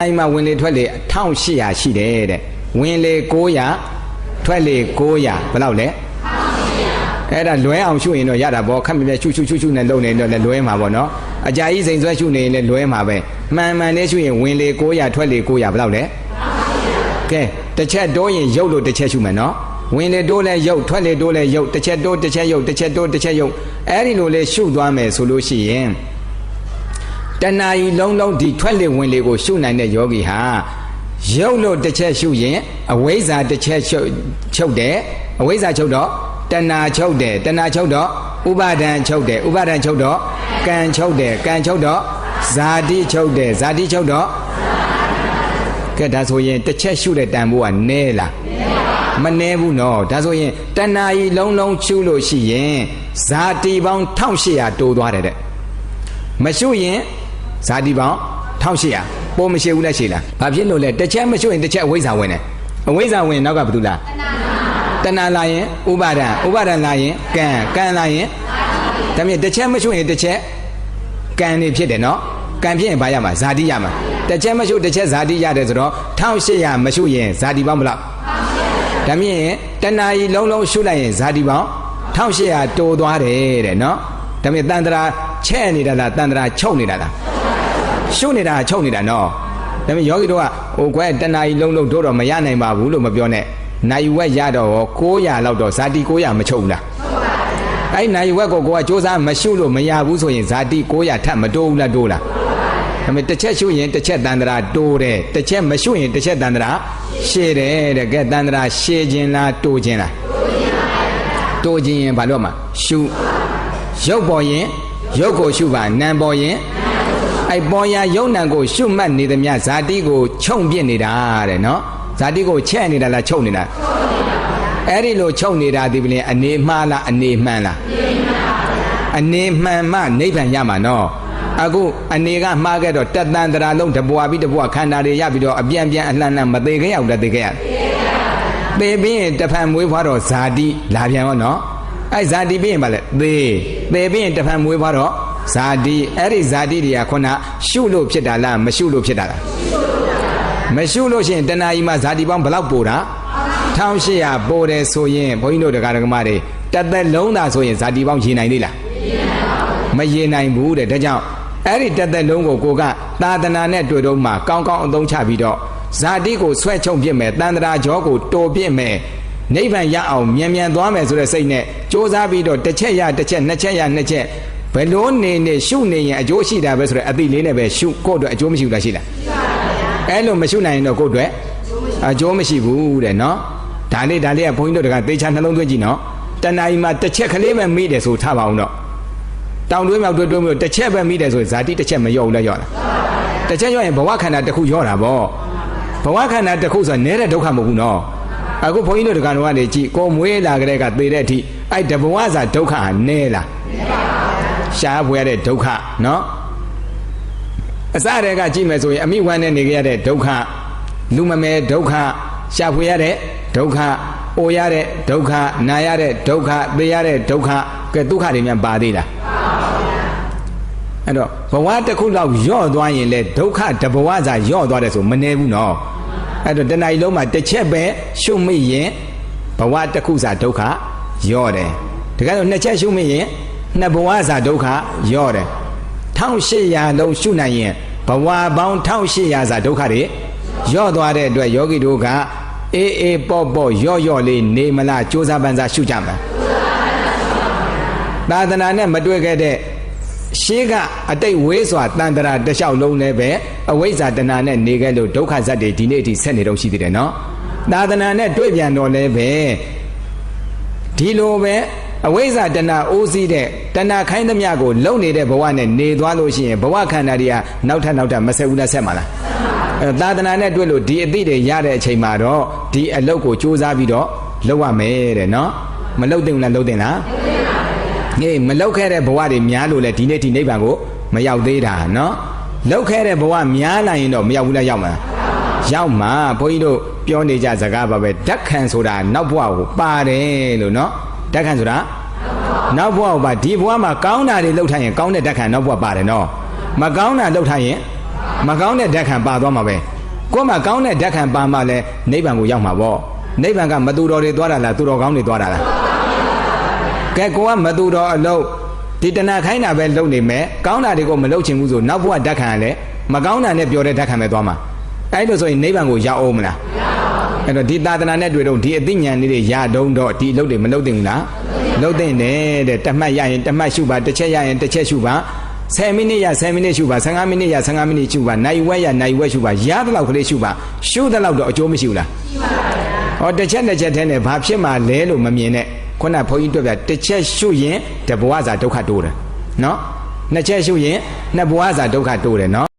အဲ့မှာဝင်လေထွက်လေ1800ရှိတယ်တဲ့ဝင်လေ900ထွက်လေ900ဘယ်လောက်လဲအဲ့ဒါလွဲအောင်ရှုရင်တော့ရတာပေါ့ခက်မြဲရှုရှုရှုရှုနဲ့လုံနေတော့လည်းလွဲမှာပေါ့နော်အကြာကြီးစိန်ဆွဲရှုနေရင်လည်းလွဲမှာပဲမှန်မှန်လေးရှုရင်ဝင်လေ900ထွက်လေ900ဘယ်လောက်လဲကဲတစ်ချက်တိုးရင်ရုပ်လို့တစ်ချက်ရှုမယ်နော်ဝင်လေတိုးလဲရုပ်ထွက်လေတိုးလဲရုပ်တစ်ချက်တိုးတစ်ချက်ရုပ်တစ်ချက်တိုးတစ်ချက်ရုပ်အဲ့ဒီလိုလေးရှုသွားမယ်ဆိုလို့ရှိရင် တဏှာကြီးလုံးလုံးဒီထွက်လေဝင်လေကိုရှုနိုင်တဲ့ယောဂီဟာရုပ်လို့တစ်ချက်ရှုရင်အဝိဇ္ဇာတစ်ချက်ချုပ်ချုပ်တယ်အဝိဇ္ဇာချုပ်တော့တဏှာချုပ်တယ်တဏှာချုပ်တော့ဥပါဒံချုပ်တယ်ဥပါဒံချုပ်တော့ကံချုပ်တယ်ကံချုပ်တော့ဇာတိချုပ်တယ်ဇာတိချုပ်တော့ကဲဒါဆိုရင်တစ်ချက်ရှုတဲ့တန်ဖိုးကနည်းလားမနှဲဘူးနော်ဒါဆိုရင်တဏှာကြီးလုံးလုံးရှုလို့ရှိရင်ဇာတိပေါင်း1800တိုးသွားတယ်တဲ့မရှုရင် ဇာတိပေါင်း1800ပိုမရှိဘူးလားရှိလားဘာဖြစ်လို့လဲတစ်ချက်မရှုရင်တစ်ချက်အဝိဇ္ဇာဝင်တယ်အဝိဇ္ဇာဝင်ရင်နောက်ကဘာတူလားတဏှာလာရင်ဥပါဒံဥပါဒံလာရင်ကံကံလာရင်ဒါမြင်တစ်ချက်မရှုရင်တစ်ချက်ကံနေဖြစ်တယ်နော်ကံဖြစ်ရင်ဘာရမှာဇာတိရမှာတစ်ချက်မရှုတစ်ချက်ဇာတိရတယ်ဆိုတော့1800မရှုရင်ဇာတိပေါင်းဘယ်လောက်ဒါမြင်တဏှာကြီးလုံးလုံးရှုလိုက်ရင်ဇာတိပေါင်း1800တိုးသွားတယ်တဲ့နော်ဒါမြင်တန်တရာချဲ့နေတာလားတန်တရာချုပ်နေတာလား ရှုနေတာချုပ်နေတာနော်ဒါမြင်ယောဂီတို့ကဟိုကွယ်တဏှာကြီးလုံးလုံးတို့တော့မရနိုင်ပါဘူးလို့မပြောနဲ့နိုင်ဝက်ရတော့900လောက်တော့ဇာတိ900မချုပ်ဘူးလားအဲ့နိုင်ဝက်ကိုကိုကစ조사မရှုလို့မရဘူးဆိုရင်ဇာတိ900ထပ်မတိုးဘူးလားတိုးလားဒါပေမဲ့တစ်ချက်ရှုရင်တစ်ချက်တန်တရာတိုးတယ်တစ်ချက်မရှုရင်တစ်ချက်တန်တရာရှည်တယ်တဲ့ကဲတန်တရာရှည်ခြင်းလားတိုးခြင်းလားတိုးခြင်းရင်ဘာလို့မှာရှုရုပ်ပေါ်ရင်ရုပ်ကိုရှုပါနာမ်ပေါ်ရင်အဲ့ ပေါ်ရယုံနံကိုရှုမှတ်နေသမျှဇာတိကိုခြုံပြစ်နေတာတဲ့နော်ဇာတိကိုချဲ့နေတာလားချုပ်နေတာအဲ့ဒီလိုချုပ်နေတာဒီပလင်အနေမှားလားအနေမှန်လားအနေမှန်မှနိဗ္ဗာန်ရမှာနော်အခုအနေကမှားခဲ့တော့တတန်တရာလုံးတဘွားပြီးတဘွားခန္ဓာတွေရပြီးတော့အပြန်ပြန်အလှမ်းလှမ်းမသေးခဲ့ရဘူးလားသေးခဲ့ရသေပြီးရင်တဖန်မွေးဖွားတော့ဇာတိလာပြန်ရောနော်အဲ့ဇာတိပြီးရင်ဗာလဲသေသေပြီးရင်တဖန်မွေးဖွားတော့ ဇာတိအဲ့ဒီဇာတိတွေကခုနရှုလို့ဖြစ်တာလားမရှုလို့ဖြစ်တာလားမရှုလို့ရှိရင်တဏှာကြီးမှာဇာတိပေါင်းဘယ်လောက်ပို့တာ1800ပို့တယ်ဆိုရင်ဘုန်းကြီးတို့တရားဓမ္မတွေတသက်လုံးသာဆိုရင်ဇာတိပေါင်းရေနိုင်သေးလားမရေနိုင်ဘူးတဲ့ဒါကြောင့်အဲ့ဒီတသက်လုံးကိုကိုကသာသနာနဲ့တွေ့တော့မှကောင်းကောင်းအသုံးချပြီးတော့ဇာတိကိုဆွဲချုံပြစ်မယ်တန်တရာကြောကိုတော်ပြစ်မယ်နိဗ္ဗာန်ရအောင်မြန်မြန်သွားမယ်ဆိုတဲ့စိတ်နဲ့စ조사ပြီးတော့တစ်ချက်ရတစ်ချက်နှစ်ချက်ရနှစ်ချက် ဘယ်လိုနေနေရှုနေရင်အကျိုးရှိတာပဲဆိုတဲ့အသိလေးနဲ့ပဲရှုကိုယ့်အတွက်အကျိုးမရှိဘူးလားရှိလားအဲ့လိုမရှုနိုင်ရင်တော့ကိုယ့်အတွက်အကျိုးမရှိဘူးတဲ့နော်ဒါလေးဒါလေးကဘုန်းကြီးတို့တကသေချာနှလုံးသွင်းကြည့်နော်တဏှာကြီးမှာတစ်ချက်ကလေးပဲမိတယ်ဆိုထားပါအောင်တော့တောင်တွင်းမြောက်တွင်းတွင်းမျိုးတစ်ချက်ပဲမိတယ်ဆိုဇာတိတစ်ချက်မလျော့ဘူးလားလျော့လားတစ်ချက်လျော့ရင်ဘဝခန္ဓာတစ်ခုလျော့တာပေါ့ဘဝခန္ဓာတစ်ခုဆိုတာနဲတဲ့ဒုက္ခမဟုတ်ဘူးနော်အခုဘုန်းကြီးတို့တက္ကသိုလ်ကနေကြည့်ကိုမွေးလာကြတဲ့ကသေတဲ့အထိအဲ့တဘဝစာဒုက္ခဟာနဲလား ရှားဖွယ်ရတဲ့ဒုက္ခနော်အစတည်းကကြည့်မယ်ဆိုရင်အမိဝမ်းနဲ့နေကြရတဲ့ဒုက္ခလူမမဲဒုက္ခရှားဖွယ်ရတဲ့ဒုက္ခအိုရတဲ့ဒုက္ခနာရတဲ့ဒုက္ခသေရတဲ့ဒုက္ခကဲဒုက္ခတွေများပါသေးလားအဲ့တော့ဘဝတစ်ခုလောက်ယော့သွားရင်လေဒုက္ခတဘဝစာယော့သွားတယ်ဆိုမနေဘူးနော်အဲ့တော့တဏှာကြီးလုံးမှာတစ်ချက်ပဲရှုမိရင်ဘဝတစ်ခုစာဒုက္ခယော့တယ်တကယ်လို့နှစ်ချက်ရှုမိရင် နှစ်ဘဝစာဒုက္ခယော့တယ်1800လုံးရှုနိုင်ရင်ဘဝပေါင်း1800စာဒုက္ခတွေယော့သွားတဲ့အတွက်ယောဂီတို့ကအေးအေးပေါ့ပေါ့ယော့ယော့လေးနေမလားစ조사ပန်းစားရှုကြမှာသာသနာနဲ့မတွေ့ခဲ့တဲ့ရှေးကအတိတ်ဝေးစွာတန်တရာတစ်လျှောက်လုံးလည်းပဲအဝိဇ္ဇာတဏနဲ့နေခဲ့လို့ဒုက္ခဇတ်တွေဒီနေ့အထိဆက်နေတော့ရှိသေးတယ်နော်သာသနာနဲ့တွေ့ပြန်တော့လည်းပဲဒီလိုပဲ အဝိဇ္ဇာတဏအိုးစီးတဲ့တဏခိုင်းသမျှကိုလုံနေတဲ့ဘဝနဲ့နေသွားလို့ရှိရင်ဘဝခန္ဓာတွေကနောက်ထပ်နောက်ထပ်မဆက်ဘူးလားဆက်မှာလားအဲသာသနာနဲ့တွေ့လို့ဒီအသည့်တွေရတဲ့အချိန်မှာတော့ဒီအလုတ်ကိုစူးစမ်းပြီးတော့လုပ်ရမယ်တဲ့နော်မလုပ်တင်ဘူးလားလုပ်တင်လားဟေးမလောက်ခဲ့တဲ့ဘဝတွေများလို့လဲဒီနေ့ဒီနိဗ္ဗာန်ကိုမရောက်သေးတာနော်လောက်ခဲ့တဲ့ဘဝများလာရင်တော့မရောက်ဘူးလားရောက်မှာရောက်မှာဘုန်းကြီးတို့ပြောနေကြစကားပါပဲဓာတ်ခံဆိုတာနောက်ဘဝကိုပါတယ်လို့နော် ဓာတ်ခံဆိုတာနောက်ဘဝကိုပါဒီဘဝမှာကောင်းတာတွေလောက်ထားရင်ကောင်းတဲ့ဓာတ်ခံနောက်ဘဝပါတယ်နော်မကောင်းတာလောက်ထားရင်မကောင်းတဲ့ဓာတ်ခံပါသွားမှာပဲကိုယ်မှာကောင်းတဲ့ဓာတ်ခံပါမှလည်းနိဗ္ဗာန်ကိုရောက်မှာပေါ့နိဗ္ဗာန်ကမသူတော်တွေသွားတာလားသူတော်ကောင်းတွေသွားတာလားကဲကိုကမသူတော်အလုပ်ဒီတဏှာခိုင်းတာပဲလုပ်နေမယ်ကောင်းတာတွေကိုမလုပ်ချင်ဘူးဆိုနောက်ဘဝဓာတ်ခံကလည်းမကောင်းတာနဲ့ပြောတဲ့ဓာတ်ခံပဲသွားမှာအဲ့လိုဆိုရင်နိဗ္ဗာန်ကိုရောက်အောင်မလား အဲ့တော့ဒီသာသနာနဲ့တွေ့တော့ဒီအသိဉာဏ်လေးတွေရတုံးတော့ဒီအလုပ်တွေမလုပ်သင့်ဘူးလားလုပ်သင့်တယ်တဲ့တမှတ်ရရင်တမှတ်ရှုပါတစ်ချက်ရရင်တစ်ချက်ရှုပါ10မိနစ်ရ10မိနစ်ရှုပါ15မိနစ်ရ15မိနစ်ရှုပါနိုင်ဝက်ရနိုင်ဝက်ရှုပါရတဲ့လောက်ကလေးရှုပါရှုတဲ့လောက်တော့အကျိုးမရှိဘူးလားရှိပါပါဟောတစ်ချက်တစ်ချက်ထဲနဲ့ဘာဖြစ်မှလဲလို့မမြင်နဲ့ခုနဘုန်းကြီးတွေ့ပြတစ်ချက်ရှုရင်တဘဝစာဒုက္ခတိုးတယ်နော်နှစ်ချက်ရှုရင်နှစ်ဘဝစာဒုက္ခတိုးတယ်နော်